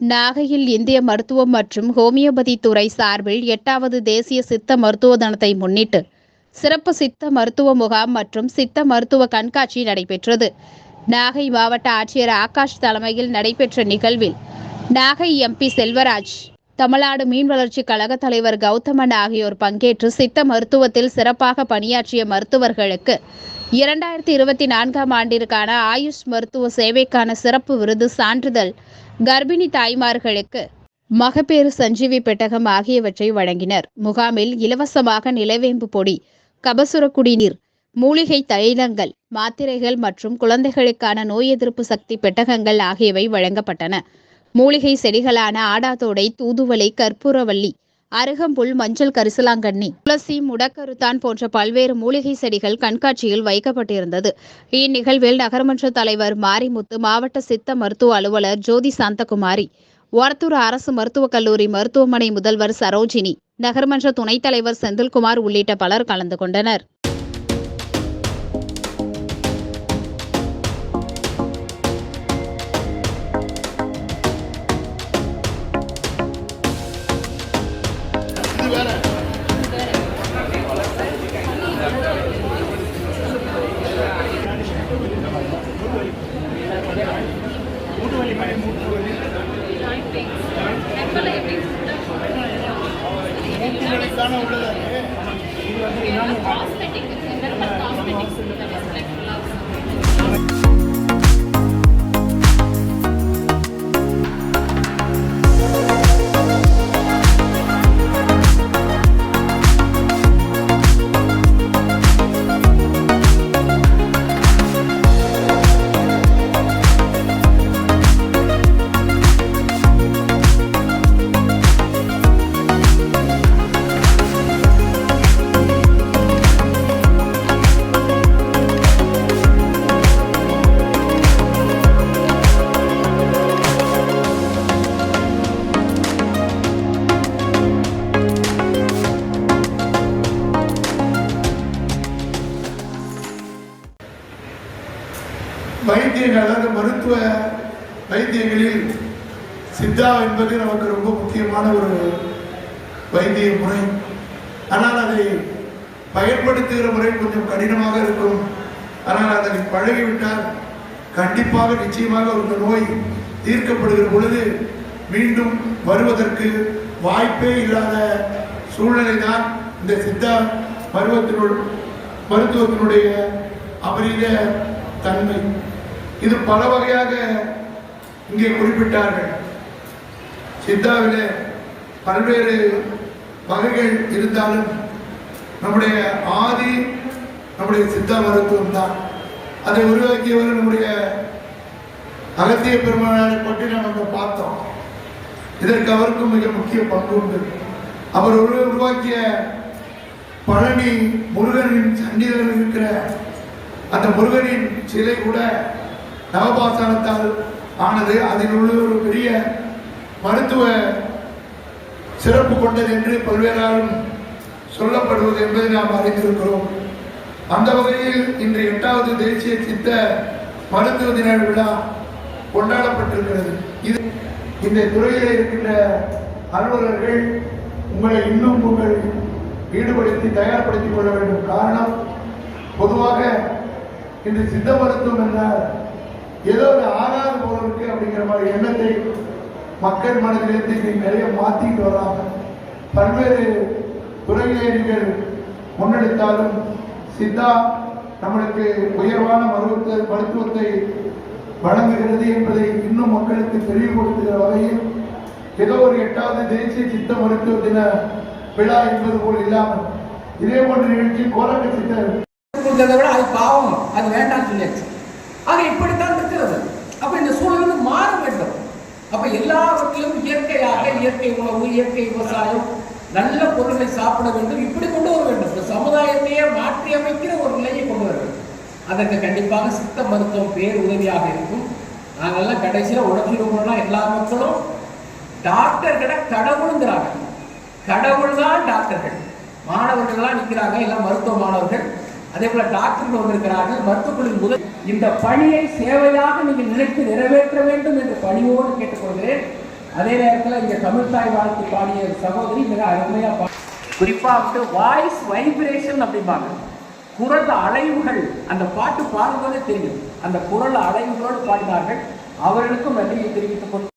நாகையில் இந்திய மருத்துவம் மற்றும் ஹோமியோபதி துறை சார்பில் எட்டாவது தேசிய சித்த மருத்துவ தினத்தை முன்னிட்டு சிறப்பு சித்த மருத்துவ முகாம் மற்றும் சித்த மருத்துவ கண்காட்சி நடைபெற்றது. நாகை மாவட்ட ஆட்சியர் ஆகாஷ் தலைமையில் நடைபெற்ற நிகழ்வில் நாகை எம்பி செல்வராஜ் தமிழ்நாடு மீன் வளர்ச்சி கழக தலைவர் கௌதமன் ஆகியோர் பங்கேற்று சித்த மருத்துவத்தில் சிறப்பாக பணியாற்றிய மருத்துவர்களுக்கு இரண்டாயிரத்தி இருபத்தி நான்காம் ஆண்டிற்கான ஆயுஷ் மருத்துவ சேவைக்கான சிறப்பு விருது சான்றிதழ் கர்ப்பிணி தாய்மார்களுக்கு மகப்பேறு சஞ்சீவி பெட்டகம் ஆகியவற்றை வழங்கினர். முகாமில் இலவசமாக நிலவேம்பு பொடி கபசுர குடிநீர் மூலிகை தைலங்கள் மாத்திரைகள் மற்றும் குழந்தைகளுக்கான நோய் எதிர்ப்பு சக்தி பெட்டகங்கள் ஆகியவை வழங்கப்பட்டன. மூலிகை செடிகளான ஆடாதோடை தூதுவளை கற்பூரவள்ளி அருகம்புல் மஞ்சள் கரிசலாங்கண்ணி. துளசி முடக்கருத்தான் போன்ற பல்வேறு மூலிகை செடிகள் கண்காட்சியில் வைக்கப்பட்டிருந்தது. இந்நிகழ்வில் நகர்மன்ற தலைவர் மாரிமுத்து மாவட்ட சித்த மருத்துவ அலுவலர் ஜோதி சாந்தகுமாரி ஒரத்தூர் அரசு மருத்துவக் கல்லூரி மருத்துவமனை முதல்வர் சரோஜினி நகர்மன்ற துணைத் தலைவர் செந்தில்குமார் உள்ளிட்ட பலர் கலந்து கொண்டனர். காண உள்ளது வைத்தியங்கள் அதாவது மருத்துவ வைத்தியங்களில் சித்தா என்பது நமக்கு ரொம்ப முக்கியமான ஒரு வைத்திய முறை. ஆனால் அதை பயன்படுத்துகிற முறை கொஞ்சம் கடினமாக இருக்கும். ஆனால் அதை பழகிவிட்டால் கண்டிப்பாக நிச்சயமாக ஒரு நோய் தீர்க்கப்படுகிற பொழுது மீண்டும் வருவதற்கு வாய்ப்பே இல்லாத சூழ்நிலை தான் இந்த சித்தா மருவத்தினுள் மருத்துவத்தினுடைய அபரீத தன்மை. இது பல வகையாக இங்கே குறிப்பிட்டார்கள். சித்தாவில் பல்வேறு வகைகள் இருந்தாலும் நம்முடைய ஆதி நம்முடைய சித்தா மருத்துவம் தான். அதை உருவாக்கியவர் நம்முடைய அகத்திய பெருமானை பற்றி நாம் அங்கே பார்த்தோம். இதற்கு அவருக்கும் மிக முக்கிய பங்கு உண்டு. அவர் உருவாக்கிய பழனி முருகனின் சன்னிதியில் இருக்கிற அந்த முருகனின் சிலை கூட நவபாசனத்தால் ஆனது அதில் உள்ள ஒரு பெரிய மருத்துவ சிறப்பு கொண்டது என்று பல்வேறாலும் சொல்லப்படுவது என்பதை நாம் அறிந்திருக்கிறோம். அந்த வகையில் இன்று எட்டாவது தேசிய சித்த மருத்துவ தின விழா கொண்டாடப்பட்டிருக்கிறது. இது இந்த துறையில் இருக்கின்ற அலுவலர்கள் உங்களை இன்னும் உங்கள் ஈடுபடுத்தி தயார்படுத்திக் கொள்ள வேண்டும். காரணம் பொதுவாக இந்த சித்த மருத்துவம் என்றால் ஏதோ ஒரு ஆறாவது போல இருக்கு அப்படிங்கிற மாதிரி எண்ணத்தை மக்கள் மனதிலிருந்து இன்னைக்கு நிறைய மாத்திட்டு வராங்க. பல்வேறு துறையிலே நீங்கள் முன்னெடுத்தாலும் சித்தா நம்மளுக்கு உயர்வான மருத்துவ மருத்துவத்தை வழங்குகிறது என்பதை இன்னும் மக்களுக்கு தெளிவுபடுத்துகிற வகையில் ஏதோ ஒரு எட்டாவது தேசிய சித்த மருத்துவ தின விழா என்பது போல் இல்லாமல் இதே போன்ற நிகழ்ச்சி கோலக்க சித்தர் கொடுக்கறதை விட அது பாவம். அது வேண்டாம் சொல்லியாச்சு. ஆக இப்படித்தான் இருக்கிறது. அப்ப இந்த சூழல் வந்து மாற வேண்டும். அப்ப எல்லாவற்றிலும் இயற்கையாக இயற்கை உணவு இயற்கை விவசாயம் நல்ல பொருட்களை சாப்பிட வேண்டும். இப்படி கொண்டு வர வேண்டும். இந்த சமுதாயத்தையே மாற்றி அமைக்கிற ஒரு நிலையை கொண்டு வர வேண்டும். அதற்கு கண்டிப்பாக சித்த மருத்துவம் பேர் உதவியாக இருக்கும். நாங்கள்லாம் கடைசியில் உடச்சிருக்கோம்னா எல்லா மக்களும் டாக்டர்கிட்ட கடவுளுங்கிறாங்க. கடவுள் தான் டாக்டர்கள். மாணவர்கள்லாம் நிற்கிறாங்க எல்லாம் மருத்துவ மாணவர்கள். அதே போல டாக்டர்கள் வந்திருக்கிறார்கள். மருத்துவக்குழுவின் முதல் இந்த பணியை சேவையாக நீங்கள் நினைத்து நிறைவேற்ற வேண்டும் என்று பணியோடு கேட்டுக்கொள்கிறேன். அதே நேரத்தில் இங்கே தமிழ்தாய் வாழ்த்து பாடிய சகோதரி மிக அருமையாக பா குறிப்பாக வந்து வாய்ஸ் வைப்ரேஷன் அப்படிம்பாங்க. குரல் அலைவுகள் அந்த பாட்டு பாடும்போதே தெரியும். அந்த குரல் அலைவுகளோடு பாடினார்கள். அவர்களுக்கும் நன்றியை தெரிவித்துக் கொண்டு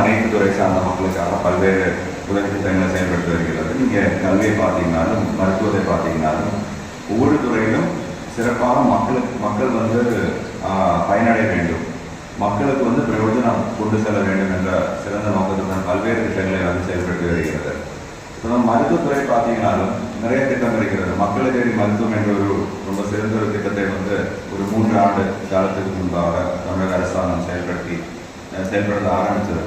அனைத்து துறை சார்ந்த மக்களுக்காக பல்வேறு உதவி திட்டங்களை செயல்படுத்தி வருகிறது. நீங்கள் கல்வியை பார்த்தீங்கன்னாலும் மருத்துவத்தை பார்த்தீங்கன்னாலும் ஒவ்வொரு துறையிலும் சிறப்பாக மக்களுக்கு மக்கள் வந்து பயனடைய வேண்டும். மக்களுக்கு வந்து பிரயோஜனம் கொண்டு செல்ல வேண்டும் என்ற சிறந்த நோக்கத்துடன் பல்வேறு திட்டங்களை வந்து செயல்பட்டு வருகிறது. இப்போ நம்ம மருத்துவத்துறை பார்த்தீங்கன்னாலும் நிறைய திட்டம் இருக்கிறது. மக்களை தேடி மருத்துவம் என்ற ஒரு ரொம்ப சிறந்த ஒரு திட்டத்தை வந்து ஒரு மூன்று ஆண்டு காலத்துக்கு முன்பாக தமிழக அரசாங்கம் செயல்படுத்தி அஹ், செயல்படுத்த ஆரம்பித்தது.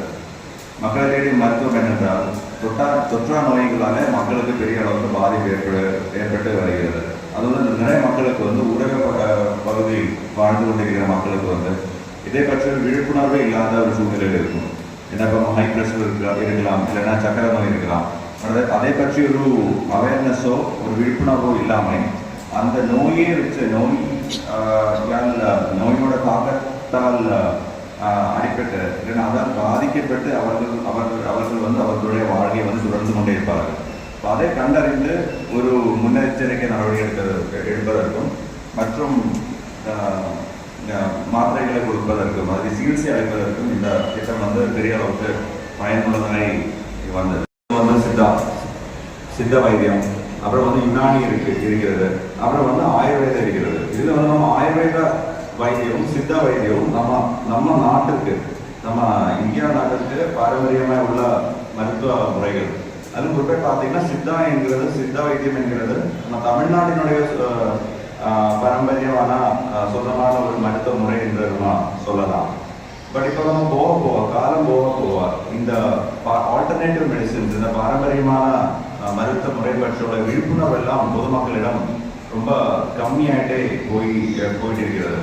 மக்களை தேடி மருத்துவம் என்னென்றால் தொட்டா தொற்றா நோய்களால் மக்களுக்கு பெரிய அளவுக்கு பாதிப்பு ஏற்படு ஏற்பட்டு வருகிறது. அது நிறைய மக்களுக்கு வந்து ஊரக ப- பகுதியில் வாழ்ந்து கொண்டிருக்கிற மக்களுக்கு வந்து இதை பற்றி ஒரு விழிப்புணர்வே இல்லாத ஒரு சூழ்நிலையில் இருக்கும். என்ன இப்போ ஹை ப்ரெஷர் இருக்கலாம் இருக்கலாம் இல்லைன்னா சக்கர நோய் இருக்கலாம். அதை பற்றி ஒரு அவேர்னஸோ ஒரு விழிப்புணர்வோ இல்லாமல் அந்த நோயே வச்ச நோய் ஆஹ், நோயோட தாக்கத்தால் ஆஹ், இல்லைன்னா அதால் பாதிக்கப்பட்டு அவர்கள் அவர்கள் அவர்கள் வந்து அவர்களுடைய வாழ்க்கையை வந்து தொடர்ந்து கொண்டே இருப்பார்கள். அதை கண்டறிந்து ஒரு முன்னெச்சரிக்கை நடவடிக்கை எடுப்பதற்கு எடுப்பதற்கும் மற்றும் மாத்திரைகளை கொடுப்பதற்கும் அது சிகிச்சை அளிப்பதற்கும் இந்த திட்டம் வந்து பெரிய அளவுக்கு பயனுள்ளதாய் வந்தது. வந்து சித்தா சித்த வைத்தியம் அப்புறம் வந்து யுனானி இருக்கு இருக்கிறது. அப்புறம் வந்து ஆயுர்வேதம் இருக்கிறது. இதுல வந்து நம்ம ஆயுர்வேத வைத்தியமும் சித்த வைத்தியமும் நம்ம நம்ம நாட்டுக்கு நம்ம இந்தியா நாட்டுக்கு பாரம்பரியமாக உள்ள மருத்துவ முறைகள். அது குறிப்பாக பார்த்தீங்கன்னா சித்தா என்கிறது சித்த வைத்தியம் என்கிறது நம்ம தமிழ்நாட்டினுடைய பாரம்பரியமான சொந்தமான ஒரு மருத்துவ முறை என்று நம்ம சொல்லலாம். பட் இப்போ நம்ம போக போக காலம் போக போக இந்த ஆல்டர்னேட்டிவ் மெடிசின்ஸ் இந்த பாரம்பரியமான மருத்துவ முறை பற்றியுள்ள விழிப்புணர்வு எல்லாம் பொதுமக்களிடம் ரொம்ப கம்மியாயிட்டே போய் போயிட்டு இருக்கிறது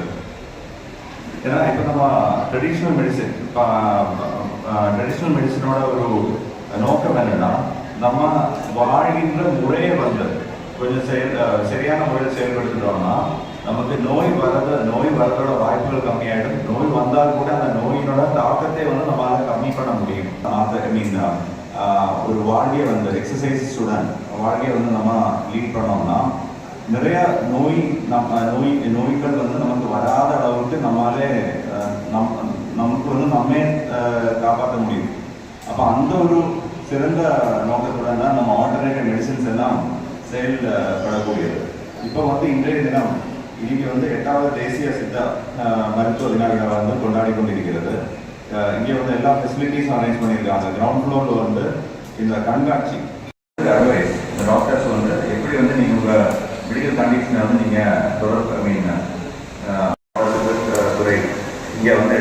ஏன்னா இப்போ நம்ம ட்ரெடிஷ்னல் மெடிசின் ட்ரெடிஷ்னல் மெடிசினோட ஒரு நோக்கம் என்னன்னா நம்ம வாழ்கின்ற முறையே வந்து கொஞ்சம் செயல் சரியான முறையில் செயல்படுத்திட்டோம்னா நமக்கு நோய் வரது நோய் வரதோட வாய்ப்புகள் கம்மியாயிடும். நோய் வந்தால் கூட அந்த நோயினோட தாக்கத்தை வந்து நம்மளால கம்மி பண்ண முடியும். ஐ மீன் ஒரு வாழ்க்கையை வந்து எக்ஸசைஸ் ஸ்டூடெண்ட் வாழ்க்கையை வந்து நம்ம லீட் பண்ணோம்னா நிறைய நோய் நம் நோய் நோய்கள் வந்து நமக்கு வராத அளவுக்கு நம்மளாலே நம் நமக்கு வந்து நம்மே காப்பாற்ற முடியும். அப்போ அந்த ஒரு சிறந்த நோக்கத்துடன் தான் நம்ம ஆல்டர்னேட்டிவ் மெடிசின்ஸ் எல்லாம் செயல்படக்கூடியது. இப்போ வந்து இன்றைய தினம் இன்னைக்கு வந்து எட்டாவது தேசிய சித்த மருத்துவ தின விழா வந்து கொண்டாடி கொண்டிருக்கிறது. இங்கே வந்து எல்லா ஃபெசிலிட்டிஸும் அரேஞ்ச் பண்ணியிருக்காங்க. கிரவுண்ட் ஃப்ளோரில் வந்து இந்த கண்காட்சி. அட்வைஸ் இந்த டாக்டர்ஸ் வந்து எப்படி வந்து நீங்கள் உங்கள் மெடிக்கல் கண்டிஷனை வந்து நீங்கள் தொடர்பு ஐ மீன் துறை இங்கே வந்து